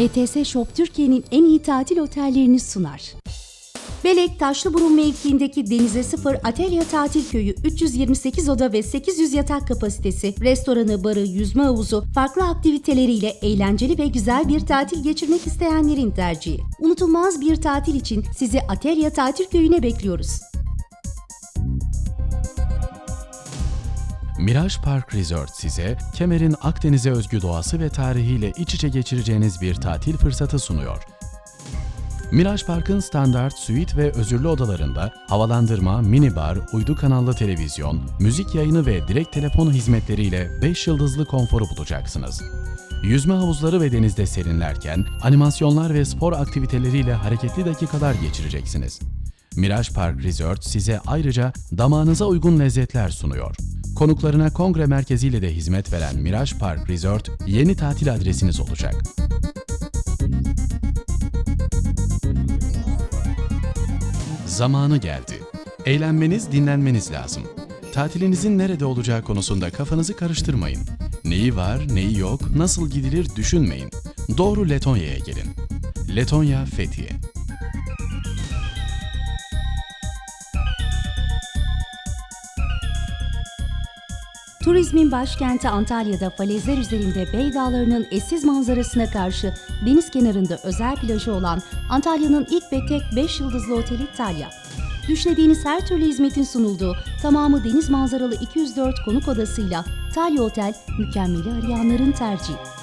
ETS Shop Türkiye'nin en iyi tatil otellerini sunar. Belek Taşlıburun mevkiindeki Denize Sıfır Atelya Tatil Köyü 328 oda ve 800 yatak kapasitesi, restoranı, barı, yüzme havuzu, farklı aktiviteleriyle eğlenceli ve güzel bir tatil geçirmek isteyenlerin tercihi. Unutulmaz bir tatil için sizi Atelya Tatil Köyü'ne bekliyoruz. Mirage Park Resort size Kemer'in Akdeniz'e özgü doğası ve tarihiyle iç içe geçireceğiniz bir tatil fırsatı sunuyor. Mirage Park'ın standart, suite ve özürlü odalarında havalandırma, minibar, uydu kanallı televizyon, müzik yayını ve direkt telefon hizmetleriyle 5 yıldızlı konforu bulacaksınız. Yüzme havuzları ve denizde serinlerken animasyonlar ve spor aktiviteleriyle hareketli dakikalar geçireceksiniz. Mirage Park Resort size ayrıca damağınıza uygun lezzetler sunuyor. Konuklarına kongre merkeziyle de hizmet veren Mirage Park Resort yeni tatil adresiniz olacak. Zamanı geldi. Eğlenmeniz, dinlenmeniz lazım. Tatilinizin nerede olacağı konusunda kafanızı karıştırmayın. Neyi var, neyi yok, nasıl gidilir düşünmeyin. Doğru Letonya'ya gelin. Letonya Fethiye. Turizmin başkenti Antalya'da falezler üzerinde Bey Dağları'nın eşsiz manzarasına karşı deniz kenarında özel plajı olan Antalya'nın ilk ve tek 5 yıldızlı oteli Talya. Düşlediğiniz her türlü hizmetin sunulduğu tamamı deniz manzaralı 204 konuk odasıyla Talya Otel mükemmeli arayanların tercihi.